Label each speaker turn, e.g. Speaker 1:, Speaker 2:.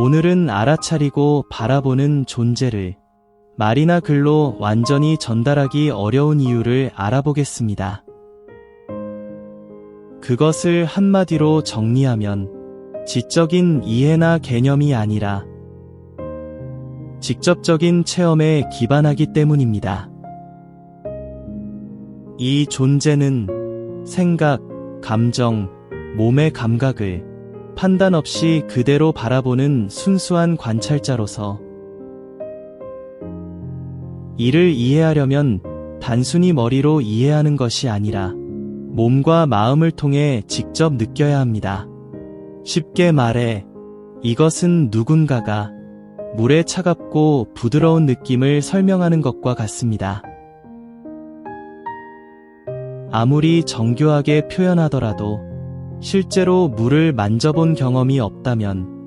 Speaker 1: 오늘은 알아차리고 바라보는 존재를 말이나 글로 완전히 전달하기 어려운 이유를 알아보겠습니다. 그것을 한마디로 정리하면 지적인 이해나 개념이 아니라 직접적인 체험에 기반하기 때문입니다. 이 존재는 생각, 감정, 몸의 감각을 판단 없이 그대로 바라보는 순수한 관찰자로서 이를 이해하려면 단순히 머리로 이해하는 것이 아니라 몸과 마음을 통해 직접 느껴야 합니다. 쉽게 말해 이것은 누군가가 물의 차갑고 부드러운 느낌을 설명하는 것과 같습니다. 아무리 정교하게 표현하더라도 실제로 물을 만져본 경험이 없다면